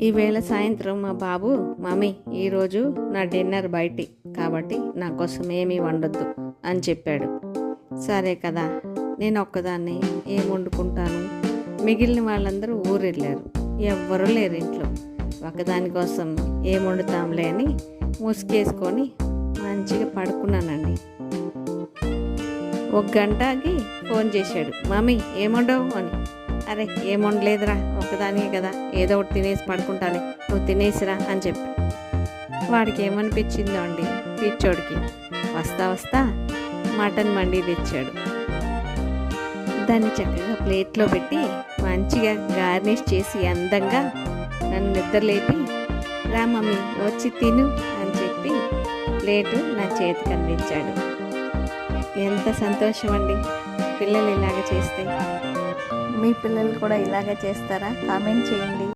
ఈవేళ సాయంత్రం మా బాబు మమ్మీ ఈరోజు నా డిన్నర్ బయటి కాబట్టి నా కోసం ఏమీ వండొద్దు అని చెప్పాడు. సరే కదా నేను ఒక్కదాన్ని ఏం వండుకుంటాను? మిగిలిన వాళ్ళందరూ ఊరు వెళ్ళారు ఎవ్వరూ లేరు ఇంట్లో. ఒకదానికోసం ఏం వండుతాంలే అని ముసుగేసుకొని మంచిగా పడుకున్నానండి. ఒక గంటకి ఫోన్ చేశాడు. మమ్మీ ఏమండవు అని. అరే ఏముండలేదురా ఒకదానికే కదా ఏదో ఒకటి తినేసి పడుకుంటాలే నువ్వు తినేసిరా అని చెప్పి. వాడికి ఏమనిపించిందో అండి పిచ్చోడికి. వస్తా వస్తా మటన్ మండి తెచ్చాడు. దాన్ని చక్కగా ప్లేట్లో పెట్టి మంచిగా గార్నిష్ చేసి అందంగా నన్ను నిద్రలేపి రా మమ్మీ వచ్చి తిను అని చెప్పి ప్లేటు నా చేతికి అందించాడు. ఎంత సంతోషం అండి పిల్లలు ఇలాగ చేస్తే. మీ పిల్లలు కూడా ఇలాగే చేస్తారా? కామెంట్ చేయండి.